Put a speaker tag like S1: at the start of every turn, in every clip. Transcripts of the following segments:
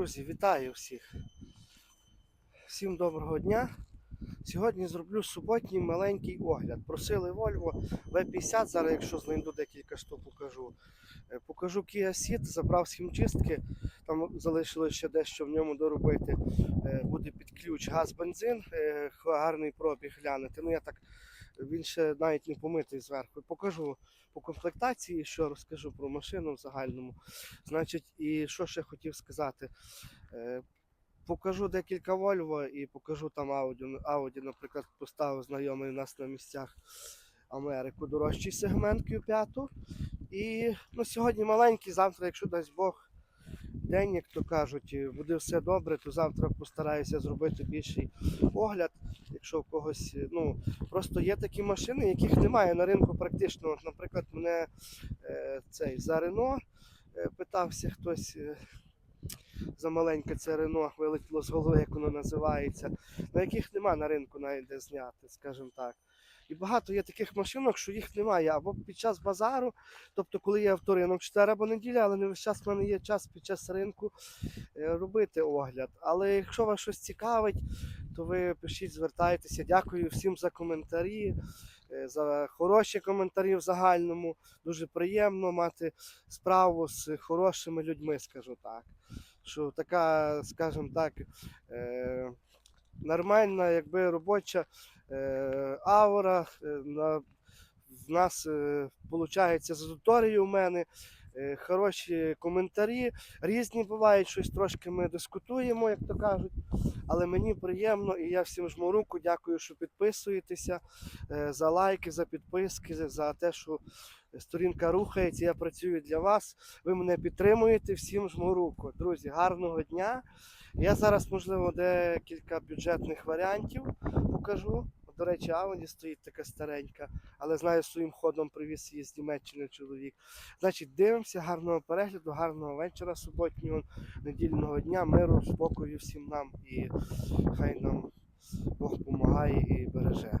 S1: Друзі, вітаю всіх. Всім доброго дня. Сьогодні зроблю суботній маленький огляд. Просили Volvo V50, зараз якщо знайду декілька штук, покажу. Е, Покажу Kia Ceed, забрав з хімчистки, там залишилось ще дещо в ньому доробити. Е, Буде під ключ газ-бензин, е, гарний пробіг глянути. Ну я так, він ще навіть не помитий зверху. Покажу по комплектації, що розкажу про машину в загальному. Значить, і що ще хотів сказати? Е, Покажу декілька Volvo і покажу там Audi. Audi, наприклад, поставив знайомий у нас на місцях Америку дорожчий сегмент Q5. І ну, сьогодні маленький, завтра, якщо дасть Бог, день, як то кажуть, буде все добре, то завтра постараюся зробити більший огляд. Якщо в когось, е, ну, просто є такі машини, яких немає на ринку практично. От, наприклад, мене е, цей за Рено е, питався хтось. е, за маленьке це Рено вилетіло з голови, як воно називається, на яких нема на ринку навіть де зняти, скажімо так. І багато є таких машинок, що їх немає або під час базару, тобто коли є авторинок 4 або неділя, але не весь час в мене є час під час ринку е, робити огляд. Але якщо вас щось цікавить, то ви пишіть, звертайтеся. Дякую всім за коментарі, е, за хороші коментарі в загальному. Дуже приємно мати справу з хорошими людьми, скажу так. Що така, скажімо так, е, нормальна, якби робоча аура. Е, в нас виходить з аудиторією у мене. е, Хороші коментарі, різні бувають, щось трошки ми дискутуємо, як то кажуть. Але мені приємно і я всім жму руку. Дякую, що підписуєтеся е, за лайки, за підписки, за те, що сторінка рухається. Я працюю для вас. Ви мене підтримуєте. Всім жму руку. Друзі, гарного дня. Я зараз, можливо, декілька бюджетних варіантів покажу. До речі, Audi стоїть така старенька, але знаю, своїм ходом привіз її з Німеччини чоловік. Значить, дивимося, гарного перегляду, гарного вечора суботнього, недільного дня, миру, спокою всім нам і хай нам Бог допомагає і береже.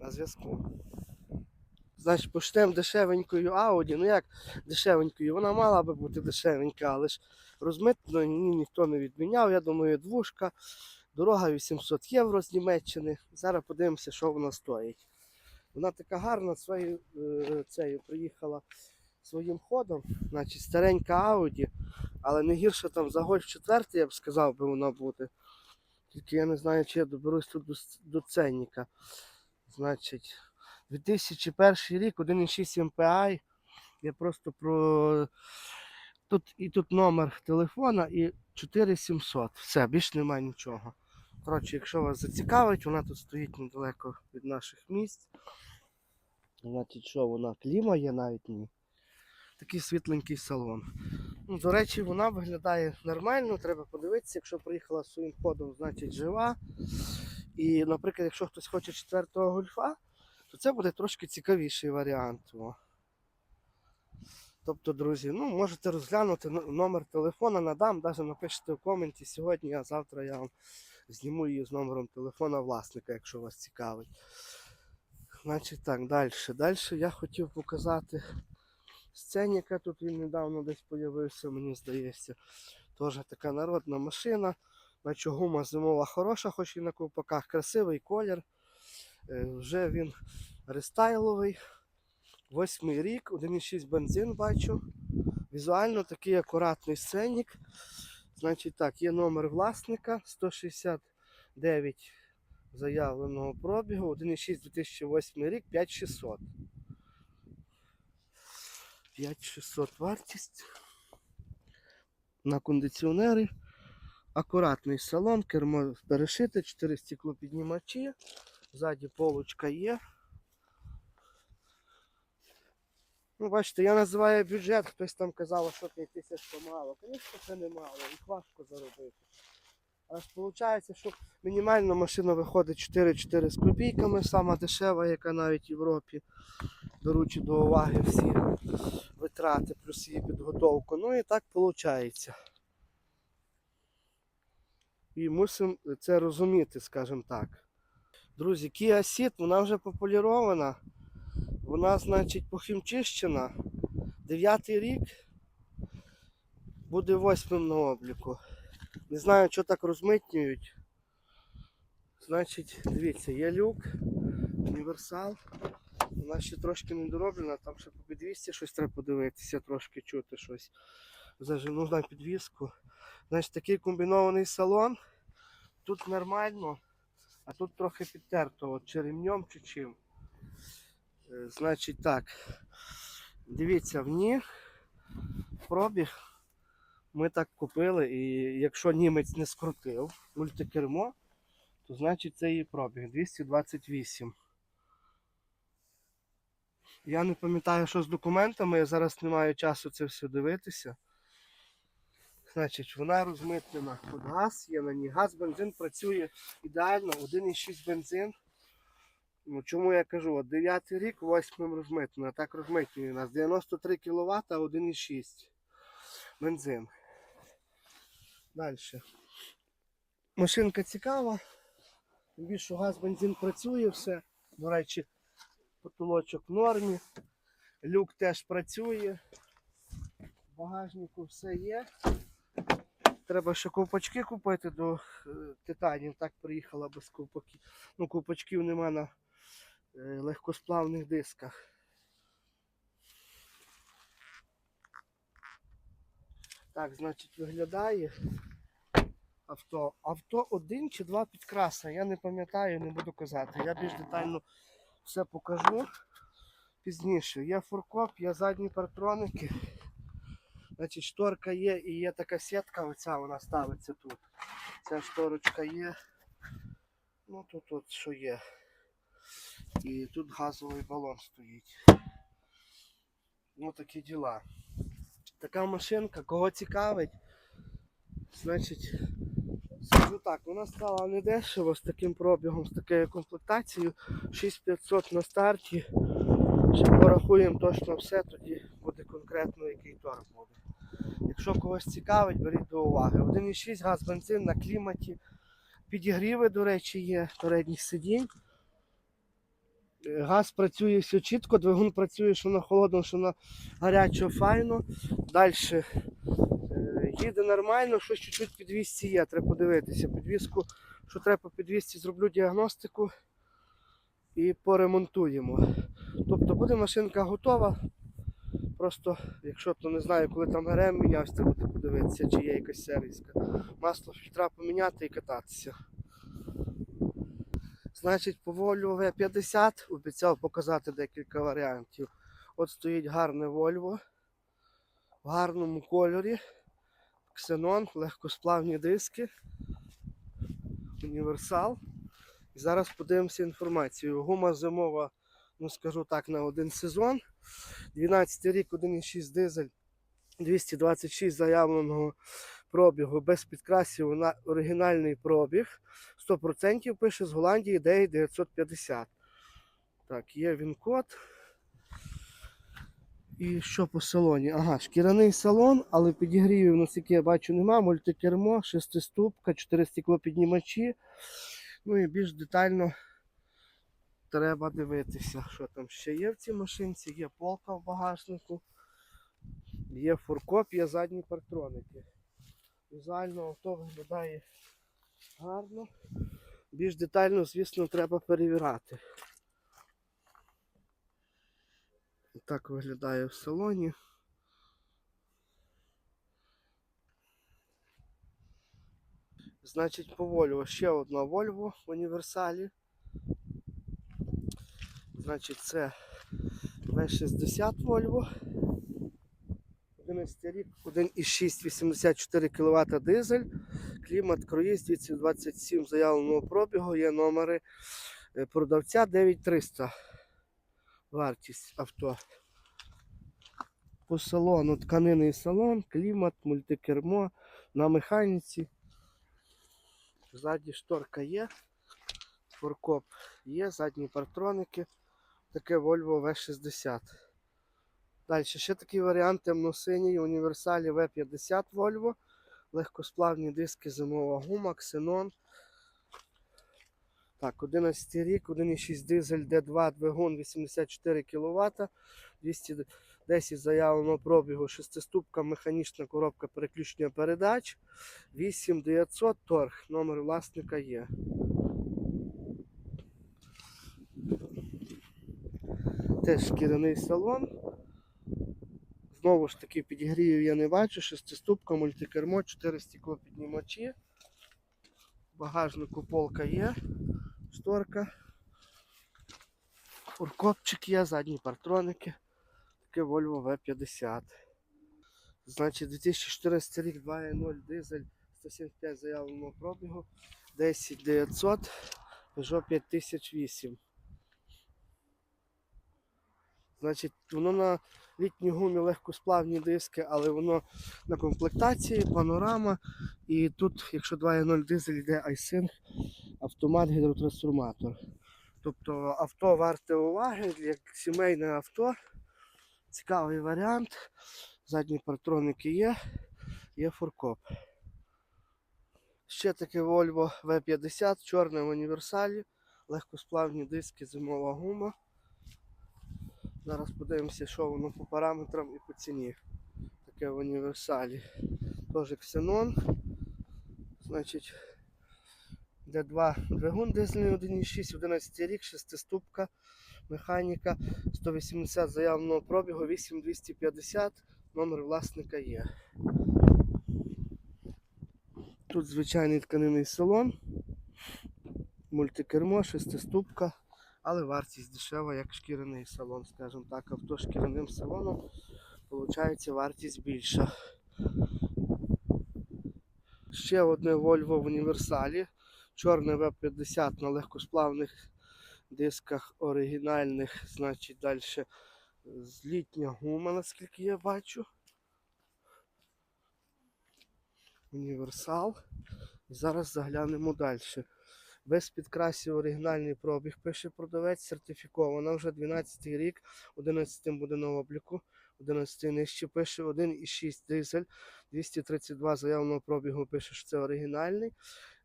S1: На зв'язку. Значить, почнемо дешевенькою Audi. Ну як дешевенькою? Вона мала би бути дешевенька, але ж розмитно ні, ніхто не відміняв. Я думаю, двушка. Дорога 800 євро з Німеччини. Зараз подивимося, що вона стоїть. Вона така гарна, своєю е, цею приїхала своїм ходом. Значить, старенька Audi, але не гірше там за Golf 4, я б сказав, би вона буде. Тільки я не знаю, чи я доберусь тут до, ценника. Значить, 2001 рік, 1,6 MPI. Я просто про. Тут і тут номер телефона і 4700. Все, більш немає нічого. Коротше, якщо вас зацікавить, вона тут стоїть недалеко від наших місць. Значить, що вона? Кліма є навіть ні. Такий світленький салон. Ну, до речі, вона виглядає нормально, треба подивитися, якщо приїхала своїм ходом, значить жива. І, наприклад, якщо хтось хоче четвертого гольфа, то це буде трошки цікавіший варіант. Тобто, друзі, ну, можете розглянути номер телефона, надам, навіть напишете в коменті сьогодні, а завтра я вам зніму її з номером телефона власника, якщо вас цікавить. Значить так, далі. Далі я хотів показати сценіка. Тут він недавно десь з'явився, мені здається. Теж така народна машина. Значить, гума зимова хороша, хоч і на ковпаках. Красивий колір. Е, Вже він рестайловий. Восьмий рік, 1,6 бензин бачу. Візуально такий акуратний сценік. Значить так, є номер власника 169 заявленого пробігу, 1,6 2008 рік, 5600. 5600 вартість. На кондиціонери. Акуратний салон, кермо перешите, 4 стеклопіднімачі. Ззаді полочка є. Ну, бачите, я називаю бюджет, хтось там казав, що 5 тисяч то мало. Звісно, це не мало, їх важко заробити. Аж виходить, що мінімальна машина виходить 4-4 з копійками, сама дешева, яка навіть в Європі, беручи до уваги всі витрати, плюс її підготовку. Ну і так виходить. І мусимо це розуміти, скажімо так. Друзі, Kia Ceed, вона вже популяризована. Вона, значить, похімчищена. Дев'ятий рік. буде восьмим на обліку. Не знаю, що так розмитнюють. Значить, дивіться, є люк, універсал. Вона ще трошки не дороблена, там ще по підвісці щось треба подивитися, трошки чути щось. Зажену на підвіску. Значить, такий комбінований салон. Тут нормально, а тут трохи підтерто, от чи ремнем, чи чим. Е, Значить так. Дивіться, в ній пробіг ми так купили, і якщо німець не скрутив мультикермо, то значить це її пробіг 228. Я не пам'ятаю, що з документами, я зараз не маю часу це все дивитися. Значить, вона розмитнена. Газ є на ній. Газ, бензин працює ідеально, 1,6 бензин. Ну, чому я кажу, от 9 рік, 8 розмитнена. Так розмитнює у нас 93 кВт, 1,6 бензин. Далі. Машинка цікава. Більше газ, бензин працює все. До речі, потолочок в нормі. Люк теж працює. В багажнику все є. Треба ще ковпачки купити до е, титанів. Так приїхала без ковпаків. Ну, ковпачків нема на легкосплавних дисках. Так, значить, виглядає авто. Авто один чи два підкраса. Я не пам'ятаю, не буду казати. Я більш детально все покажу пізніше. Є фуркоп, є задні партроники. Значить, шторка є і є така сітка, оця вона ставиться тут. Ця шторочка є. Ну тут от що є. І тут газовий балон стоїть. Ну такі діла. Така машинка, кого цікавить, значить, скажу так, вона стала не дешево з таким пробігом, з такою комплектацією. 6500 на старті. Ще порахуємо точно все, тоді буде конкретно який торг буде. Якщо когось цікавить, беріть до уваги. 1,6 газ, бензин на кліматі. Підігріви, до речі, є передніх сидінь. Е, Газ працює все чітко, двигун працює, що на холодно, що на гарячо, файно. Далі їде нормально, щось чуть-чуть підвісці є, треба подивитися. Підвіску, що треба підвісці, зроблю діагностику і поремонтуємо. Тобто буде машинка готова. Просто, якщо то не знаю, коли там ГРМ мінявся, треба подивитися, чи є якась сервіска. Масло фільтра поміняти і кататися. Значить, по Volvo V50 обіцяв показати декілька варіантів. От стоїть гарне Volvo в гарному кольорі. Ксенон, легкосплавні диски, універсал. І зараз подивимося інформацію. Гума зимова, ну скажу так, на один сезон. 12 рік, 1,6 дизель, 226 заявленого пробігу без підкрасів на оригінальний пробіг. 100% пише з Голландії 9950. Так, є він код. І що по салоні? Ага, шкіряний салон, але підігрівів, наскільки я бачу, нема. Мультикермо, шестиступка, чотири стеклопіднімачі. Ну і більш детально треба дивитися, що там ще є в цій машинці. Є полка в багажнику, є фуркоп, є задні партроники. Візуально авто виглядає гарно. Більш детально, звісно, треба перевіряти. Так виглядає в салоні. Значить, по Volvo ще одна Volvo в універсалі. Значить, це V60 Volvo. 11 рік, 1,6 84 кВт дизель. Клімат круїз 227 заявленого пробігу, є номери е, продавця 9300 вартість авто. По салону тканинний салон, клімат, мультикермо на механіці. Ззаді шторка є, форкоп є, задні партроники. Таке Volvo V60. Далі ще такий варіант темно-синій універсалі V50 Volvo. Легкосплавні диски, зимова гума, ксенон. Так, 11 рік, 1,6 дизель D2 двигун 84 кВт, 10 заявленого пробігу, шестиступка механічна коробка переключення передач, 8900 торг, номер власника є. Теж шкіряний салон. Знову ж таки, підігрівів я не бачу. Шестиступка, мультикермо, 4 стеклопіднімачі. Багажнику полка є, шторка. Фуркопчик є, задні партроники. Таке Volvo V50. Значить, 2014 рік 2.0 дизель, 175 заявленого пробігу, 10900, Peugeot 5008. Значить, воно на літній гумі легкосплавні диски, але воно на комплектації, панорама. І тут, якщо 2.0 дизель, йде iSync, автомат гідротрансформатор. Тобто авто варте уваги, як сімейне авто. Цікавий варіант. Задні партроники є, є фуркоп. Ще таке Volvo V50, чорне в універсалі, легкосплавні диски, зимова гума. Зараз подивимося, що воно по параметрам і по ціні. Таке в універсалі. Теж ксенон. Значить, де два двигун дизельний 1.6, 11 рік, шестиступка, механіка, 180 заявленого пробігу, 8250, номер власника є. Тут звичайний тканинний салон, мультикермо, шестиступка, але вартість дешева, як шкіряний салон, скажімо так, авто шкіряним салоном, виходить вартість більша. Ще одне Volvo в універсалі. Чорне V50 на легкосплавних дисках оригінальних, значить далі з літня гума, наскільки я бачу. Універсал. І зараз заглянемо далі. Без підкрасів оригінальний пробіг, пише продавець, сертифікована вже 12 й рік, 11 буде на обліку, 11 нижче пише 1,6 дизель, 232 заявленого пробігу пише, що це оригінальний.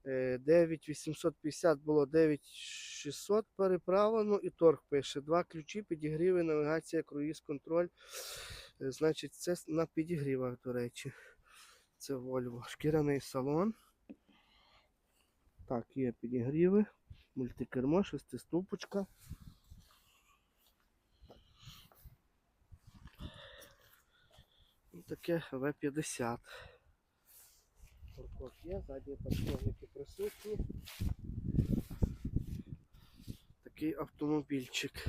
S1: Е, 9850 було 9600 переправлено і торг пише. Два ключі, підігріви, навігація, круїз, контроль. Е, Значить, це на підігрівах, до речі. Це Volvo. Шкіряний салон. Так, є підігріви, мультикермо, шестиступочка. І таке В50. Фуркоп є, задні подшипники присутні. Такий автомобільчик.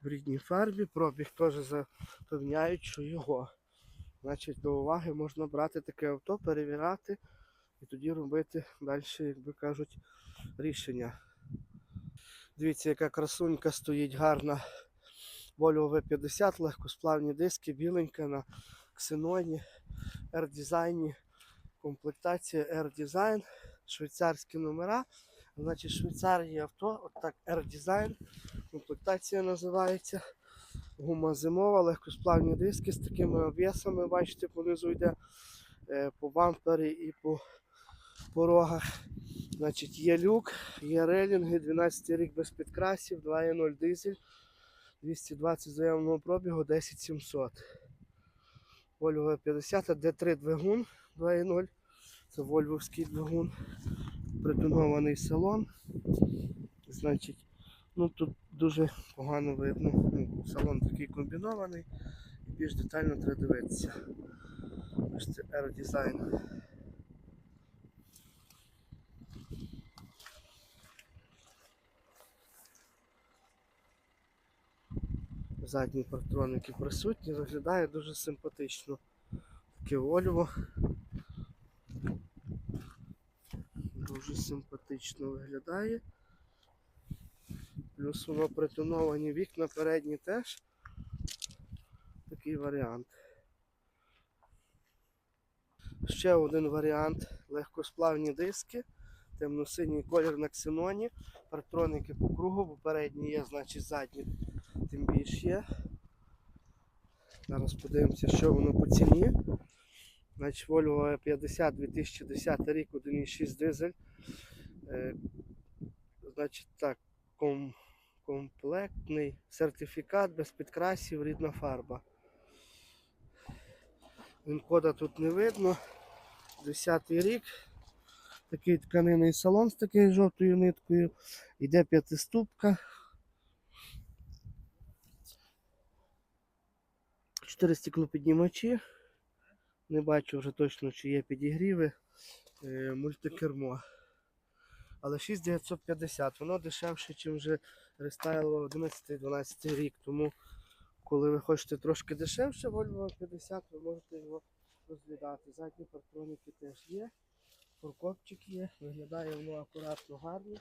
S1: В рідній фарбі пробіг теж запевняють, що його. Значить, до уваги можна брати таке авто, перевіряти і тоді робити далі, як би кажуть, рішення. Дивіться, яка красунька стоїть гарна. Volvo V50, легкосплавні диски, біленька на ксеноні, R-дизайні, комплектація R-дизайн, швейцарські номера. Значить, Швейцарії авто, отак R-дизайн, комплектація називається. Гума зимова, легкосплавні диски з такими обвісами, бачите, понизу йде е, по бампері і по порогах. Значить, є люк, є релінги, 12 рік без підкрасів, 2.0 дизель, 220 заявленого пробігу, 10700. Volvo 50, D3 двигун 2.0. Це вольвовський двигун. Притонований салон. Значить, ну тут дуже погано видно. Ну, салон такий комбінований. І більш детально треба дивитися. Бачите, аеродизайн. Задні партроники присутні, виглядає дуже симпатично. Таке Volvo. Дуже симпатично виглядає. Плюс воно притоновані вікна передні теж. Такий варіант. Ще один варіант легкосплавні диски, темно-синій колір на ксеноні, партроники по кругу, бо передні є, значить задні тим більше є. Зараз подивимося, що воно по ціні. Значить, Volvo 50 2010 рік, 1.6 дизель. Е, значить так, комплектний сертифікат без підкрасів, рідна фарба. Він-кода тут не видно. 10-й рік. Такий тканинний салон з такою жовтою ниткою. Йде п'ятиступка. Чотири стеклопіднімачі. Не бачу вже точно, чи є підігріви. Е, мультикермо. Але 6950, воно дешевше, ніж вже рестайло 11-12 рік. Тому, коли ви хочете трошки дешевше, Volvo 50, ви можете його розглядати. Задні партроніки теж є. Фуркопчик є, виглядає воно акуратно, гарно.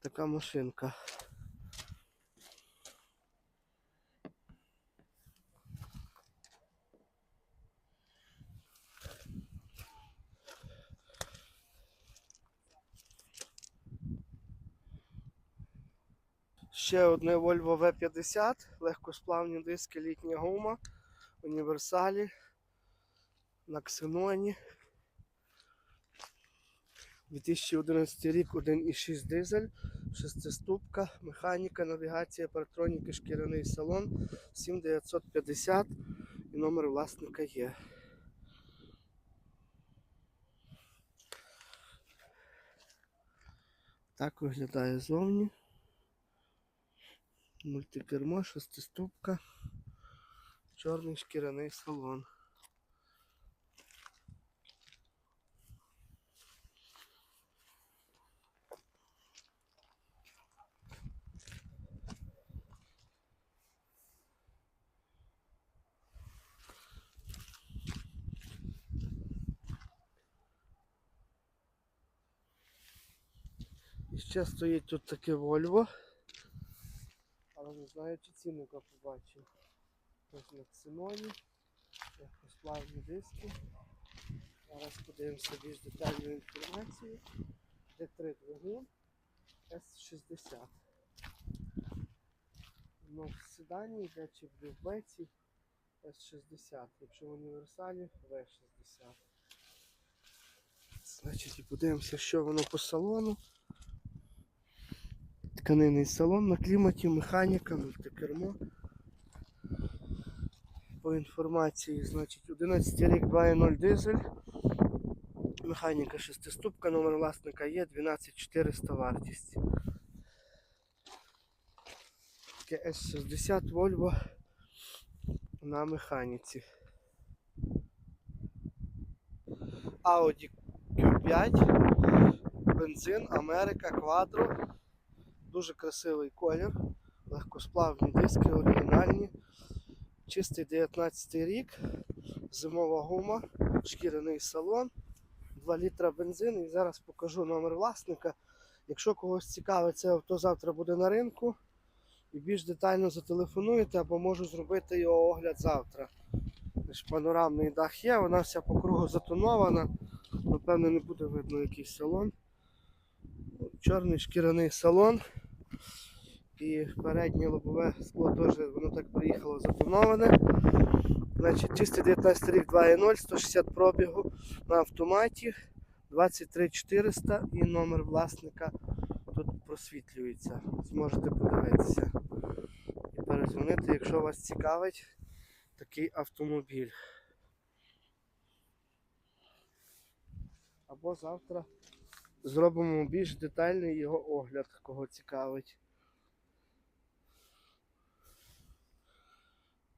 S1: Така машинка. Ще одне Volvo V50, легкосплавні диски, літня гума, універсалі на ксеноні. 2011 рік 1,6 дизель, шестиступка, механіка, навігація, паратроніки, шкіряний салон 7950 і номер власника є. Так виглядає зовні. Мультикермо, шестиступка, чорний шкіряний салон. Ще стоїть тут таке Volvo. Не знаю, чи цінника побачив. Ось на ксеноні. Легкосплавні диски. Зараз подивимося більш детальну інформацію. Де три двигун С60. Ну, в седані йде чи в люкбеці С60. Якщо в універсалі В60. Значить, і подивимося, що воно по салону. Тканинний салон на кліматі, механіка, мультикермо. По інформації, значить, 11 рік 2.0 дизель. Механіка шестиступка, номер власника є 12400 вартість. Таке S60 Volvo на механіці. Audi Q5, бензин, Америка, Quattro. Дуже красивий колір, легкосплавні диски, оригінальні. Чистий 19 рік, зимова гума, шкіряний салон, 2 літра бензину. І зараз покажу номер власника. Якщо когось цікавить це авто завтра буде на ринку. І більш детально зателефонуєте або можу зробити його огляд завтра. Панорамний дах є, вона вся по кругу затонована. Напевно, не буде видно якийсь салон. Чорний шкіряний салон. І переднє лобове скло теж воно так приїхало затоноване. Значить, чистий 19 рік 2.0, 160 пробігу на автоматі, 23400 і номер власника тут просвітлюється. Зможете подивитися і перезвонити, якщо вас цікавить такий автомобіль. Або завтра зробимо більш детальний його огляд, кого цікавить.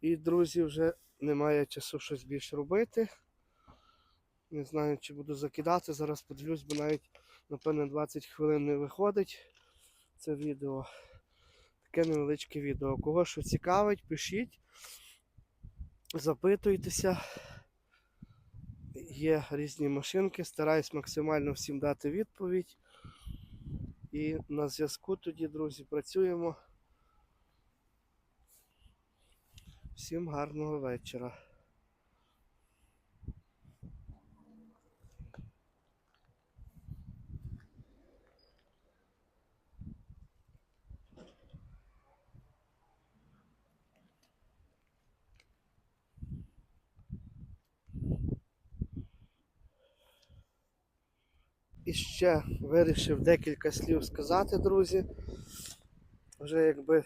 S1: І, друзі, вже немає часу щось більше робити. Не знаю, чи буду закидати. Зараз подивлюсь, бо навіть, напевно, 20 хвилин не виходить це відео. Таке невеличке відео. Кого що цікавить, пишіть, запитуйтеся. Є різні машинки, стараюсь максимально всім дати відповідь. І на зв'язку тоді, друзі, працюємо. Всім гарного вечора. І ще вирішив декілька слів сказати, друзі. вже якби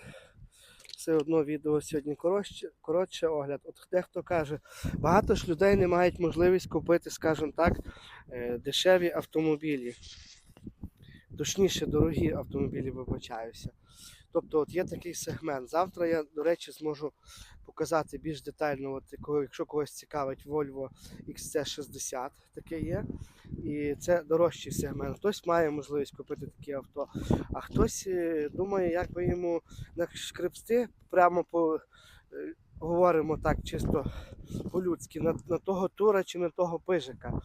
S1: все одно відео сьогодні коротше, коротше огляд. От дехто каже, багато ж людей не мають можливість купити, скажімо так, е, дешеві автомобілі. Точніше, дорогі автомобілі, вибачаюся. Тобто, от є такий сегмент. Завтра я, до речі, зможу показати більш детально, от, якщо когось цікавить Volvo XC60, таке є. І це дорожчий сегмент. Хтось має можливість купити такі авто, а хтось е, думає, як би йому нашкребсти прямо по. е, Говоримо так чисто по-людськи, на, на того тура чи на того пижика,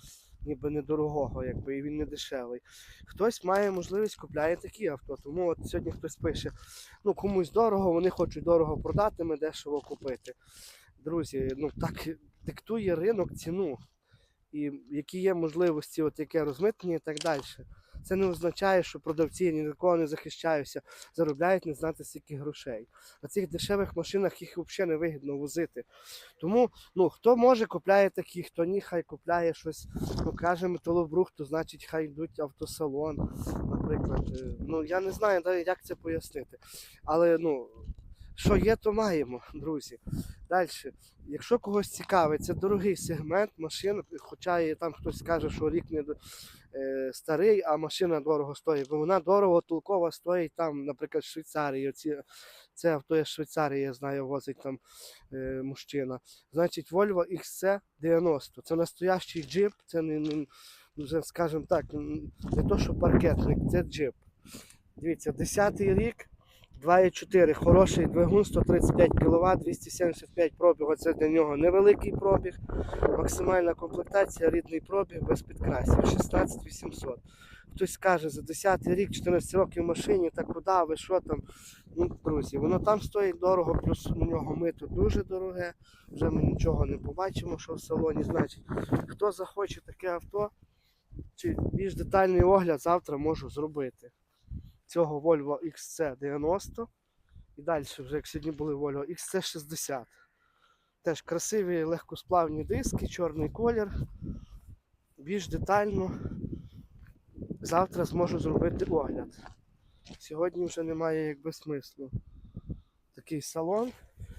S1: ніби недорогого, якби і він не дешевий. Хтось має можливість купляє такі авто. Тому от сьогодні хтось пише, ну комусь дорого, вони хочуть дорого продати, ми дешево купити. Друзі, ну так диктує ринок ціну. І які є можливості, от яке розмитнення і так далі. Це не означає, що продавці ні до кого не захищаються, заробляють не знати скільки грошей. На цих дешевих машинах їх взагалі не вигідно возити. Тому ну, хто може, купляє такі, хто ні, хай купляє щось, покаже каже металобрух, то значить хай йдуть автосалон, наприклад. Е, Ну я не знаю, як це пояснити. Але ну, що є, то маємо, друзі. Далі, якщо когось цікавить, це дорогий сегмент машин, хоча і там хтось скаже, що рік не е, старий, а машина дорого стоїть. Бо вона дорого толкова стоїть там, наприклад, в Швейцарії. Оці, це авто є Швейцарії, я знаю, возить там е, мужчина. Значить, Volvo XC90. Це настоящий джип, це не, не скажімо так, не то, що паркетник, це джип. Дивіться, 10-й рік. 2,4 хороший двигун, 135 кВт, 275 пробігу. Це для нього невеликий пробіг. Максимальна комплектація, рідний пробіг без підкрасів 16 800. Хтось скаже, за 10 рік, 14 років в машині, та куди ви, що там? Ну, друзі, воно там стоїть дорого, плюс у нього мито дуже дороге. Вже ми нічого не побачимо, що в салоні. Значить, хто захоче таке авто, чи більш детальний огляд завтра можу зробити цього Volvo XC90. І далі, вже як сьогодні були Volvo XC60. Теж красиві легкосплавні диски, чорний колір. Більш детально. Завтра зможу зробити огляд. Сьогодні вже немає якби смислу. Такий салон.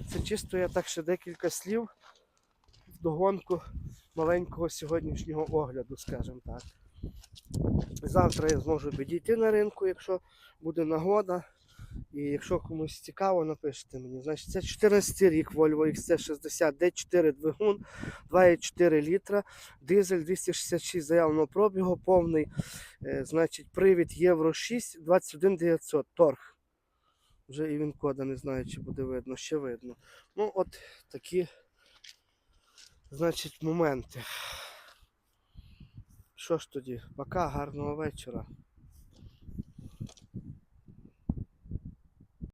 S1: Це чисто я так ще декілька слів в догонку маленького сьогоднішнього огляду, скажімо так. Завтра я зможу підійти на ринку, якщо буде нагода. І якщо комусь цікаво, напишіть мені. Значить, це 14 рік Volvo XC60 D4 двигун, 2,4 літра, дизель 266 заявленого пробігу, повний, е, значить, привід Євро 6, 21900 торг. Вже і він кода не знаю, чи буде видно, ще видно. Ну, от такі, значить, моменти. Що ж тоді? Пока, гарного вечора.